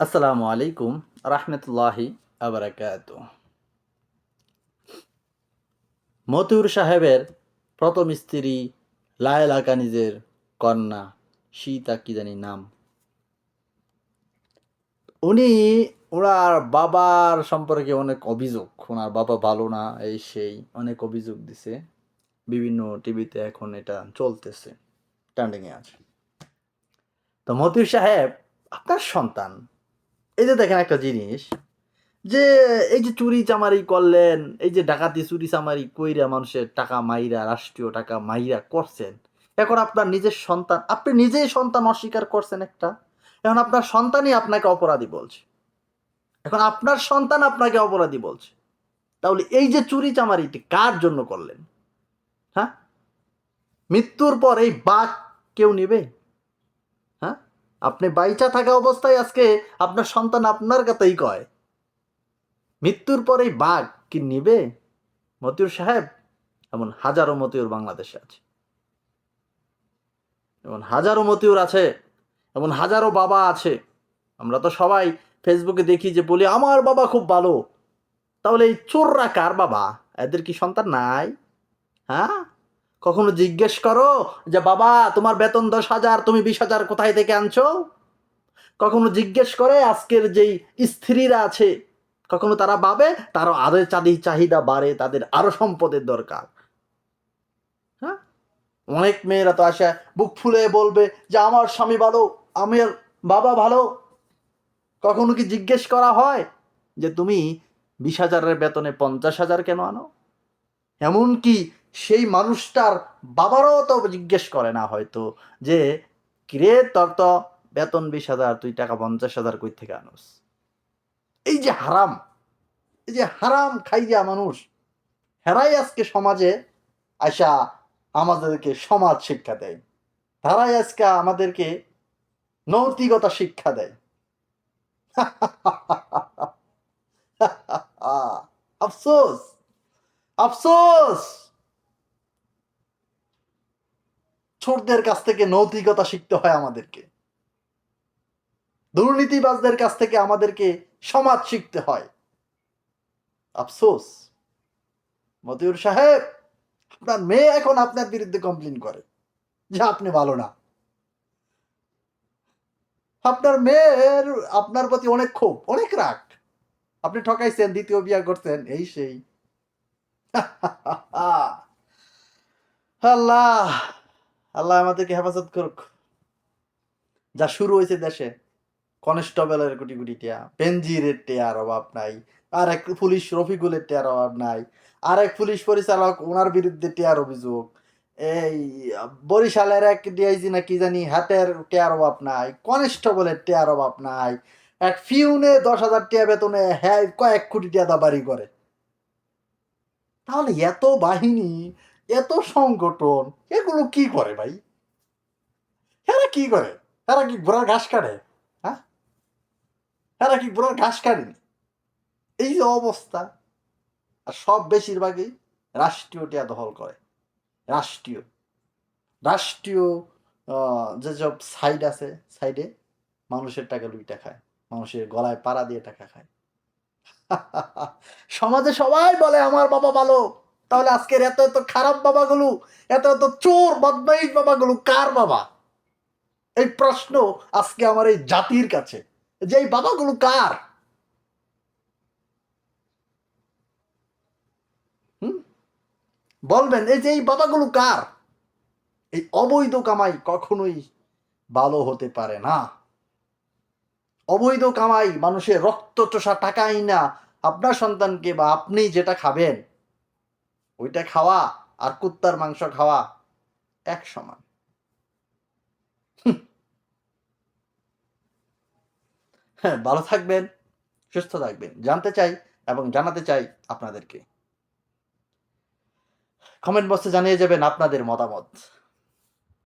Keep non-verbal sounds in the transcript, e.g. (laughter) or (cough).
আসসালামু আলাইকুম রহমতুল্লাহি আবরাকাত মতিউর সাহেবের প্রথম স্ত্রী লায়লা কানিজের কন্যা সীতা কি জানি নাম। উনি ওনার বাবার সম্পর্কে অনেক অভিযোগ, ওনার বাবা ভালো না, এই সেই অনেক অভিযোগ দিছে। বিভিন্ন টিভিতে এখন এটা চলতেছে ট্রেন্ডিংয়ে আছে। তো মতিউর সাহেব, আপনার সন্তান এই যে দেখেন একটা জিনিস, যে এই যে চুরি চামারি করলেন, এই যে ডাকাতি চুরি চামারি কইরা মানুষের টাকা মাইরা, রাষ্ট্রীয় টাকা মাইরা করছেন, এখন আপনার নিজের সন্তান, আপনি নিজেই সন্তান অস্বীকার করছেন একটা, এখন আপনার সন্তানই আপনাকে অপরাধী বলছে। এখন আপনার সন্তান আপনাকে অপরাধী বলছে। তাহলে এই যে চুরি চামারিটি কার জন্য করলেন? হ্যাঁ? মৃত্যুর পর এই বাঘ কেউ নেবে? আপনি বাইচা থাকা অবস্থায় আজকে আপনার সন্তান আপনার কথাই কয়। মৃত্যুর পর বাঘ কি নিবে? মতিউর সাহেব, এমন হাজারো মতিউর বাংলাদেশে আছে। এমন হাজারো মতিউর আছে, এমন হাজারো বাবা আছে। আমরা তো সবাই ফেসবুকে দেখি যে বলি, আমার বাবা খুব ভালো। তাহলে এই চোররা কার বাবা? এদের কি সন্তান নাই? হ্যাঁ? কখনো জিজ্ঞেস করো যে, বাবা, তোমার বেতন দশ হাজার, তুমি বিশ হাজার কোথায় থেকে আনছো? কখনো জিজ্ঞেস করে, আজকের যেই স্ত্রীরা আছে। কখনো তারা ভাবে, তারও আরও চাঁদি চাহিদা বাড়ে, তাদের আরও সম্পদের দরকার। হ্যাঁ? অনেক মেয়েরা তো আসে, বুক ফুলে বলবে যে, আমার স্বামী ভালো, আমার বাবা ভালো। কখনো কি জিজ্ঞেস করা হয় যে, তুমি বিশ হাজারের বেতনে পঞ্চাশ হাজার কেন আনো? এমনকি সেই মানুষটার বাবারও তো জিজ্ঞেস করে না হয়তো যে, কিরে তোর তো বেতন বিশ হাজার, তুই টাকা পঞ্চাশ হাজার কই থেকে আনোস? এই যে হারাম, এই যে হারাম খাইয়া মানুষ, হেরাই আজকে সমাজে আসা আমাদেরকে সমাজ শিক্ষা দেয় তারাই আজকে আমাদেরকে নৈতিকতা শিক্ষা দেয়। (laughs) আফসোস আফসোস! ছোটদের কাছ থেকে নৈতিকতা শিখতে হয় আমাদেরকে। দুর্নীতিবাজদের কাছ থেকে আমাদেরকে সমাজ শিখতে হয়। আফসোস। মতিউর সাহেব, আপনার মেয়ে এখন আপনার বিরুদ্ধে কমপ্লেন করে। যে আপনি ভালো না। আপনার মেয়ের, আপনার প্রতি অনেক ক্ষোভ, অনেক রাগ। আপনি ঠকাইছেন, দ্বিতীয় বিয়া করছেন, এই সেই। (laughs) আল্লাহ! আল্লাহ আমাদেরকে হেফাজত করুক। যা শুরু হয়েছে দেশে, কনস্টেবলের কোটি কোটি টিয়া পেনজিরের টেয়ার অভাব নাই আর এক পুলিশ রফিকুলের টেয়ার অভাব নাই আর এক পুলিশ পরিচালক ওনার বিরুদ্ধে টেয়ার অভিযোগ, এই বরিশালের এক ডিআইজি না কি জানি হাতের টেয়ার অভাব নাই, কনস্টেবলের টেয়ার অভাব নাই, এক ফিউনে দশ হাজার টিয়া বেতনে হ্যাঁ কয়েক কোটি টিয়া দাবারি করে। তাহলে এত বাহিনী এত সংগঠন, এগুলো কি করে ভাই? এরা কি করে? এরা কি ঘোড়ার ঘাস কাটে? হ্যাঁ? এরা কি ঘোড়ার ঘাস কাটেনি? এই যে অবস্থা। আর সব বেশিরভাগই রাষ্ট্রীয় টিয়া দখল করে। রাষ্ট্রীয়। রাষ্ট্রীয় যেসব সাইড আছে সাইডে মানুষের টাকা লুইটা খায়। মানুষের গলায় পাড়া দিয়ে টাকা খায়। (laughs) সমাজে সবাই বলে, আমার বাবা ভালো। তাহলে আজকের এত এত খারাপ বাবাগুলো, এত এত চোর বদমাইশ বাবাগুলো কার বাবা? এই প্রশ্ন আজকে আমার এই জাতির কাছে, যে এই বাবাগুলো কার? বলবেন, এই যে এই বাবাগুলো কার? এই অবৈধ কামাই কখনোই ভালো হতে পারে না। অবৈধ কামাই, মানুষের রক্ত চোষা টাকাই না। আপনার সন্তানকে বা আপনি যেটা খাবেন ওইটা খাওয়া আর কুত্তার মাংস খাওয়া এক সমান। হ্যাঁ ভালো থাকবেন, সুস্থ থাকবেন। জানতে চাই এবং জানাতে চাই আপনাদেরকে। কমেন্ট বক্সে জানিয়ে যাবেন আপনাদের মতামত।